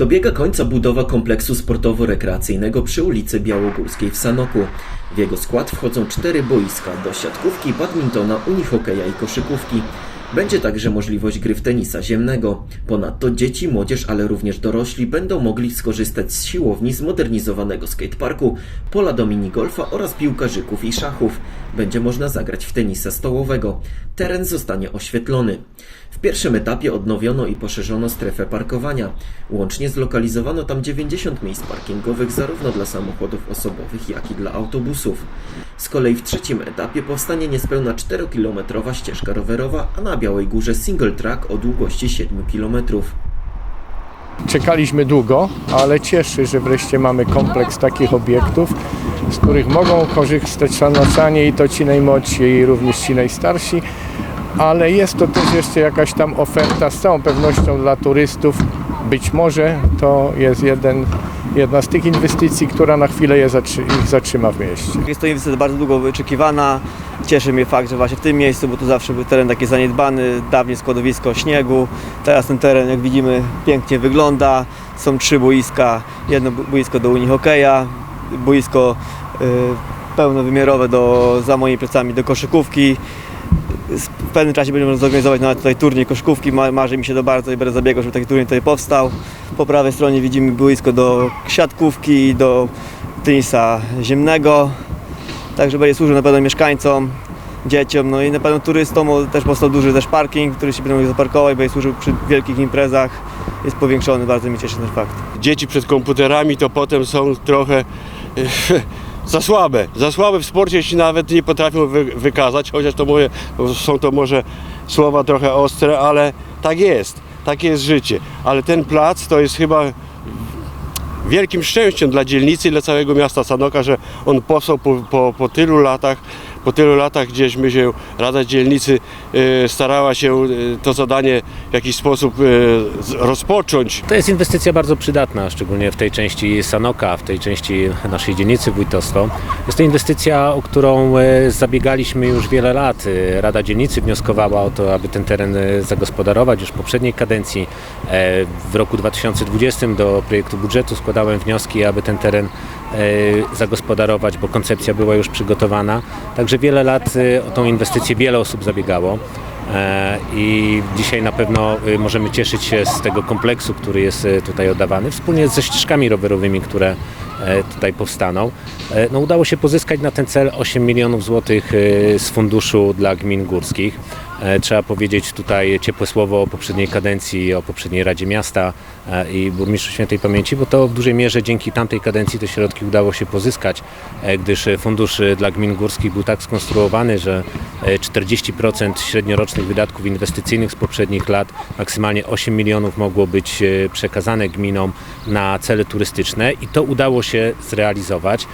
Dobiega końca budowa kompleksu sportowo-rekreacyjnego przy ulicy Białogórskiej w Sanoku. W jego skład wchodzą cztery boiska do siatkówki, badmintona, unihokeja i koszykówki. Będzie także możliwość gry w tenisa ziemnego. Ponadto dzieci, młodzież, ale również dorośli będą mogli skorzystać z siłowni zmodernizowanego skateparku, pola do minigolfa oraz piłkarzyków i szachów. Będzie można zagrać w tenisa stołowego. Teren zostanie oświetlony. W pierwszym etapie odnowiono i poszerzono strefę parkowania. Łącznie zlokalizowano tam 90 miejsc parkingowych zarówno dla samochodów osobowych, jak i dla autobusów. Z kolei w trzecim etapie powstanie niespełna 4-kilometrowa ścieżka rowerowa, a na Białej Górze single track o długości 7 kilometrów. Czekaliśmy długo, ale cieszy, że wreszcie mamy kompleks takich obiektów, z których mogą korzystać sanocanie i to ci najmłodsi i również ci najstarsi, ale jest to też jeszcze jakaś tam oferta z całą pewnością dla turystów. Być może to jest jeden, jedna z tych inwestycji, która na chwilę je zatrzy, ich zatrzyma w mieście. Jest to inwestycja bardzo długo wyczekiwana. Cieszy mnie fakt, że właśnie w tym miejscu, bo tu zawsze był teren taki zaniedbany, dawniej składowisko śniegu. Teraz ten teren, jak widzimy, pięknie wygląda. Są trzy boiska. Jedno bo- boisko do unihokeja, boisko y, pełnowymiarowe do, za moimi plecami do koszykówki. W pewnym czasie będziemy zorganizować nawet tutaj turniej koszykówki. Ma- Marzy mi się to bardzo i będę zabiegał, żeby taki turniej tutaj powstał. Po prawej stronie widzimy boisko do siatkówki, do tenisa ziemnego. Także będzie służył na pewno mieszkańcom, dzieciom, no i na pewno turystom. Też powstał duży też parking, który się będą mogli zaparkować, będzie służył przy wielkich imprezach. Jest powiększony, bardzo mnie cieszy ten fakt. dzieci przed komputerami, to potem są trochę za słabe. Za słabe w sporcie, jeśli nawet nie potrafią wy, wykazać, chociaż to mówię, są to może słowa trochę ostre, ale tak jest. Takie jest życie. Ale ten plac to jest chyba wielkim szczęściem dla dzielnicy i dla całego miasta Sanoka, że on powstał po, po, po tylu latach, po tylu latach gdzieśmy się, Rada Dzielnicy e, starała się e, to zadanie w jakiś sposób e, rozpocząć. To jest inwestycja bardzo przydatna, szczególnie w tej części Sanoka, w tej części naszej dzielnicy Wójtostwo. Jest to inwestycja, o którą zabiegaliśmy już wiele lat. Rada Dzielnicy wnioskowała o to, aby ten teren zagospodarować już w poprzedniej kadencji. W roku 2020 do projektu budżetu składałem wnioski, aby ten teren zagospodarować, bo koncepcja była już przygotowana. Także wiele lat e, o tą inwestycję wiele osób zabiegało. E, I dzisiaj na pewno możemy cieszyć się z tego kompleksu, który jest tutaj oddawany, wspólnie ze ścieżkami rowerowymi, które e, tutaj powstaną. E, No, udało się pozyskać na ten cel 8 milionów złotych z funduszu dla gmin górskich. E, Trzeba powiedzieć tutaj ciepłe słowo o poprzedniej kadencji, o poprzedniej Radzie Miasta e, i burmistrzu świętej pamięci, bo to w dużej mierze dzięki tamtej kadencji te środki udało się pozyskać, e, gdyż fundusz dla gmin górskich był tak skonstruowany, że e, 40% średniorocznych wydatków inwestycyjnych z poprzednich lat, maksymalnie 8 milionów mogło być przekazane gminom na cele turystyczne i to udało się zrealizować.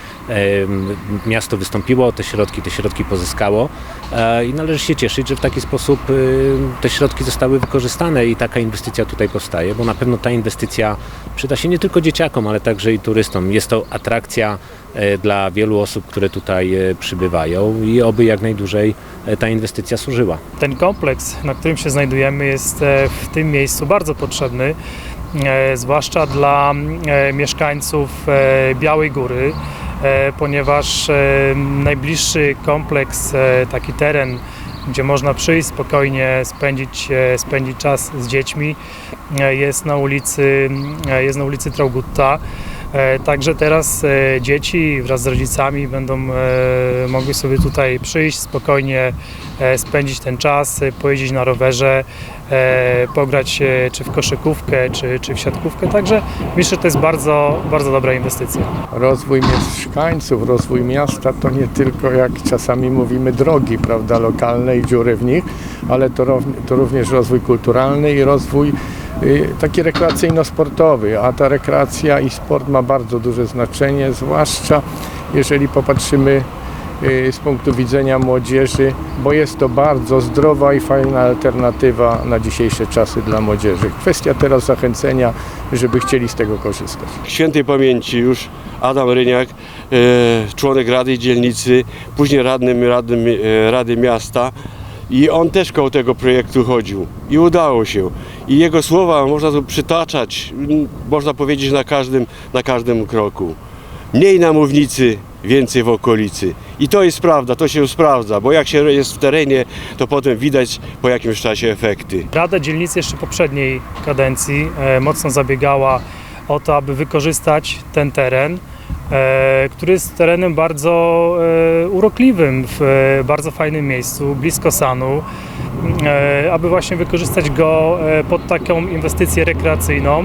Miasto wystąpiło o te środki, te środki pozyskało i należy się cieszyć, że w taki sposób e, te środki zostały wykorzystane i taka inwestycja tutaj powstaje, bo na pewno ta inwestycja przyda się nie tylko dzieciakom, ale także i turystom. Jest to atrakcja e, dla wielu osób, które tutaj e, przybywają i oby jak najdłużej e, ta inwestycja służyła. Ten kompleks, na którym się znajdujemy, jest w tym miejscu bardzo potrzebny, zwłaszcza dla mieszkańców Białej Góry, ponieważ najbliższy kompleks, taki teren, gdzie można przyjść spokojnie, spędzić, e, spędzić czas z dziećmi, e, jest na ulicy, e, jest na ulicy Traugutta. E, Także teraz e, dzieci wraz z rodzicami będą e, mogły sobie tutaj przyjść, spokojnie spędzić ten czas, pojeździć na rowerze, pograć czy w koszykówkę, czy, czy w siatkówkę. Także myślę, że to jest bardzo, bardzo dobra inwestycja. Rozwój mieszkańców, rozwój miasta to nie tylko jak czasami mówimy drogi, prawda, lokalne i dziury w nich, ale to, to również rozwój kulturalny i rozwój taki rekreacyjno-sportowy, a ta rekreacja i sport ma bardzo duże znaczenie, zwłaszcza jeżeli popatrzymy y, z punktu widzenia młodzieży, bo jest to bardzo zdrowa i fajna alternatywa na dzisiejsze czasy dla młodzieży. Kwestia teraz zachęcenia, żeby chcieli z tego korzystać. Świętej pamięci już Adam Ryniak, e, członek Rady Dzielnicy, później radnym, e, Rady Miasta i on też koło tego projektu chodził i udało się. I jego słowa można tu przytaczać, można powiedzieć na każdym, na każdym kroku. Mniej na mównicy, więcej w okolicy. I to jest prawda, to się sprawdza, bo jak się jest w terenie, to potem widać po jakimś czasie efekty. Rada Dzielnicy jeszcze poprzedniej kadencji e, mocno zabiegała o to, aby wykorzystać ten teren, e, który jest terenem bardzo e, urokliwym, w bardzo fajnym miejscu, blisko Sanu, aby właśnie wykorzystać go e, pod taką inwestycję rekreacyjną.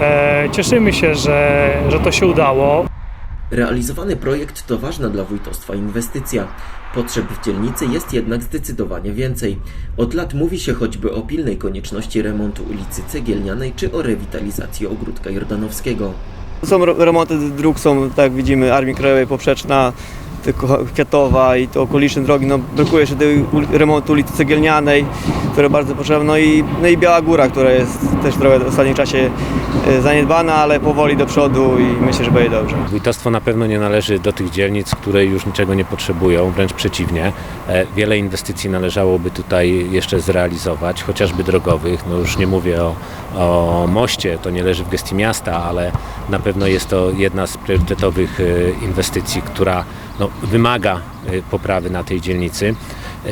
E, Cieszymy się, że, że to się udało. Realizowany projekt to ważna dla wójtostwa inwestycja. Potrzeb w dzielnicy jest jednak zdecydowanie więcej. Od lat mówi się choćby o pilnej konieczności remontu ulicy Cegielnianej czy o rewitalizacji ogródka jordanowskiego. Są remonty dróg, są tak jak widzimy Armii Krajowej Poprzeczna, Kwiatowa i okoliczne drogi, no brakuje jeszcze tej remontu ulicy Cegielnianej, które bardzo potrzebne, no i, no i Biała Góra, która jest też trochę w ostatnim czasie e, zaniedbana, ale powoli do przodu i myślę, że będzie dobrze. Wójtostwo na pewno nie należy do tych dzielnic, które już niczego nie potrzebują, wręcz przeciwnie. E, Wiele inwestycji należałoby tutaj jeszcze zrealizować, chociażby drogowych. No już nie mówię o, o moście, to nie leży w gestii miasta, ale na pewno jest to jedna z priorytetowych e, inwestycji, która no, wymaga e, poprawy na tej dzielnicy. E,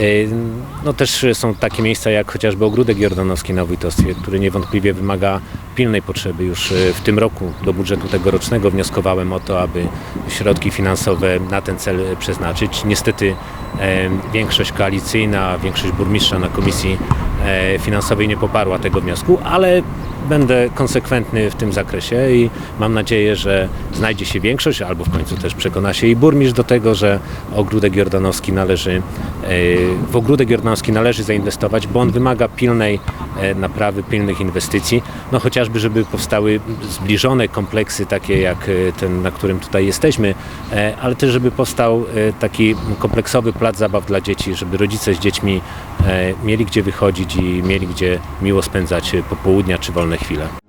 No też są takie miejsca jak chociażby Ogródek Jordanowski na Wójtostwie, który niewątpliwie wymaga pilnej potrzeby. Już e, w tym roku do budżetu tegorocznego wnioskowałem o to, aby środki finansowe na ten cel przeznaczyć. Niestety większość koalicyjna, większość burmistrza na komisji e, finansowej nie poparła tego wniosku, ale będę konsekwentny w tym zakresie i mam nadzieję, że znajdzie się większość, albo w końcu też przekona się i burmistrz do tego, że ogródek jordanowski należy, e, w ogródek jordanowski należy zainwestować, bo on wymaga pilnej e, naprawy, pilnych inwestycji, no chociażby, żeby powstały zbliżone kompleksy takie jak e, ten, na którym tutaj jesteśmy, ale też, żeby powstał taki kompleksowy plac zabaw dla dzieci, żeby rodzice z dziećmi mieli gdzie wychodzić i mieli gdzie miło spędzać popołudnia czy wolne chwile.